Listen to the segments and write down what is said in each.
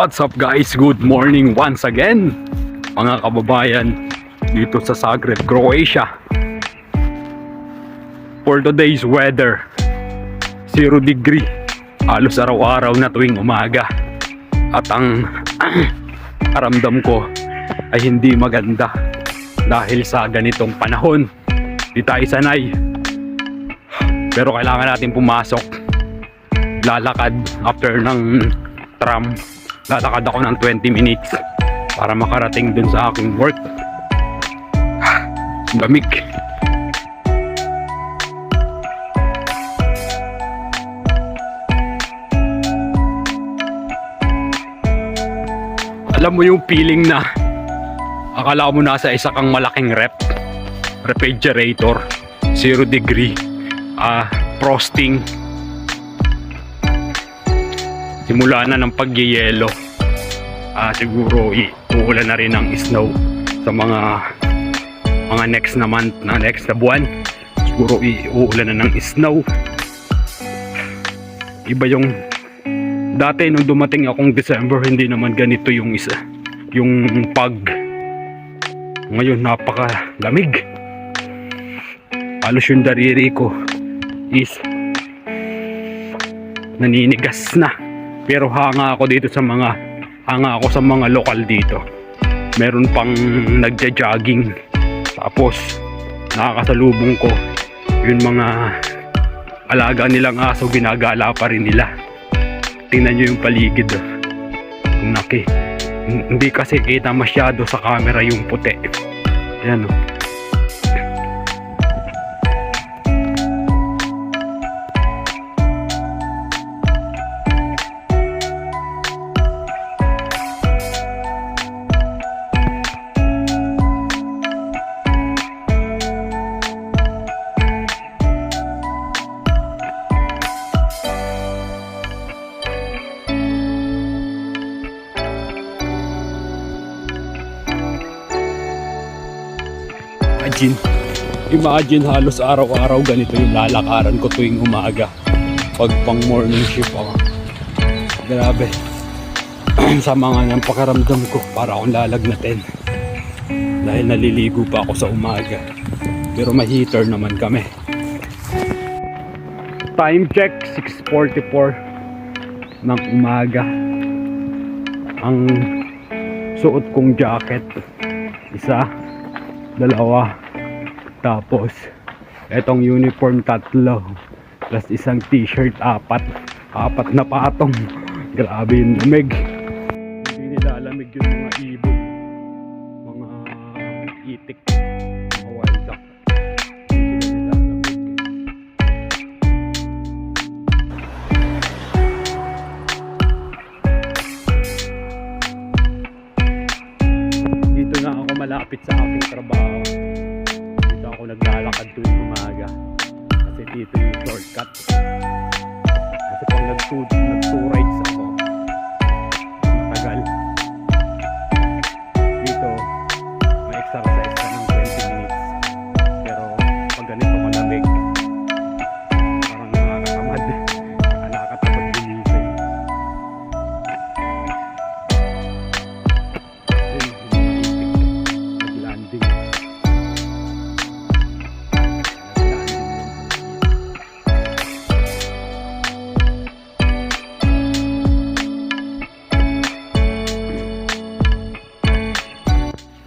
What's up guys? Good morning once again mga kababayan dito sa Zagreb, Croatia. For today's weather, 0 degree. Halos araw-araw na tuwing umaga. At ang aramdam ko ay hindi maganda dahil sa ganitong panahon. Di tayo sanay. Pero kailangan natin pumasok. Lalakad after ng tram lalakad ako ng 20 minutes para makarating dun sa aking work. Lamig. Alam mo yung feeling na akala mo nasa isa kang malaking rep refrigerator 0 degree ah frosting simula na ng pagyeyelo. Ah siguro uulan na rin ng snow sa mga mga next na month na next na buwan. Siguro uulan na ng snow. Iba yung dati nung dumating akong December hindi naman ganito yung isa yung pag. Ngayon napaka lamig halos yung dariri ko is naninigas na pero hanga ako dito sa mga hanga ako sa mga lokal dito meron pang nagja-jogging tapos nakakasalubong ko yung mga alaga nilang aso ginagala pa rin nila tingnan nyo yung paligid oh. Ang laki hindi kasi kita masyado sa camera yung puti yan oh. Imagine, imagine halos araw-araw ganito yung lalakaran ko tuwing umaga. Pag pang morning shift ako. Grabe. sa mga ng pakaramdam ko, para akong lalagnatin. Dahil naliligo pa ako sa umaga. Pero may heater naman kami. Time check, 6.44 ng umaga. Ang suot kong jacket, isa, dalawa. Tapos etong uniform tatlo. Plus isang t-shirt apat. Apat na patong. Grabe yung lamig. Hindi nilalamig yung mga ibon. Mga itik malapit sa aking trabaho. Dito ako naglalakad tuwing umaga. Kasi dito yung shortcut. Kasi pag nag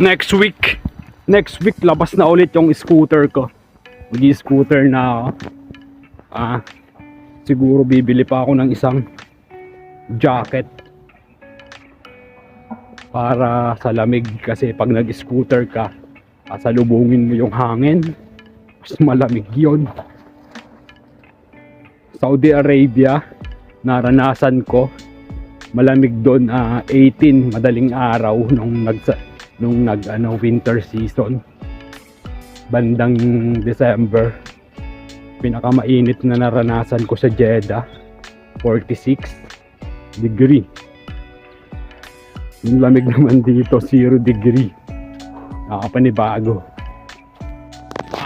Next week, next week labas na ulit yung scooter ko. Mag-scooter na ako. Ah, siguro bibili pa ako ng isang jacket para sa lamig kasi pag nag-scooter ka, kasalubungin mo yung hangin, mas malamig yon. Saudi Arabia, naranasan ko, malamig doon ah, 18 madaling araw nung nag nung nag ano winter season. Bandang December pinakamainit na naranasan ko sa Jeddah 46 degree. Yung lamig naman dito 0 degree. Nakapanibago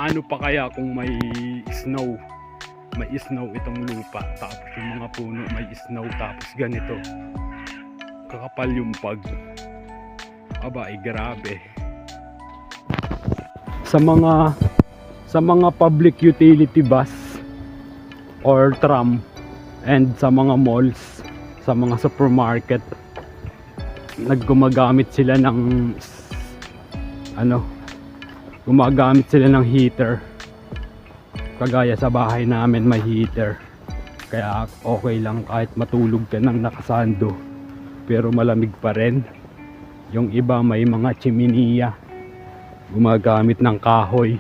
paano pa kaya kung may snow? May snow itong lupa tapos yung mga puno may snow tapos ganito. Kakapal yung pag. Aba, ay grabe. Sa mga sa mga public utility bus or tram and sa mga malls, sa mga supermarket, naggumagamit sila ng ano, gumagamit sila ng heater. Kagaya sa bahay namin may heater. Kaya okay lang kahit matulog ka ng nakasando. Pero malamig pa rin. Yung iba may mga chiminiya. Gumagamit ng kahoy.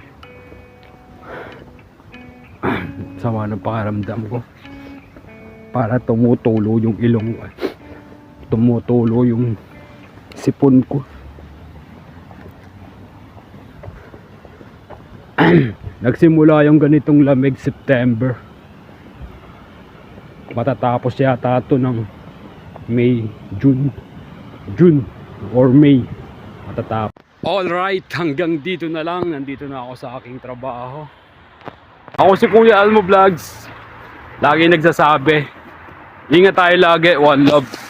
Sama ng pakaramdam ko. Para tumutulo yung ilong. Tumutulo yung sipon ko. Nagsimula yung ganitong lamig September. Matatapos yata ito ng May, June. June or May. Matatapos. Alright, hanggang dito na lang. Nandito na ako sa aking trabaho. Ako si Kuya Almo Vlogs. Lagi nagsasabi, ingat tayo lagi, one love.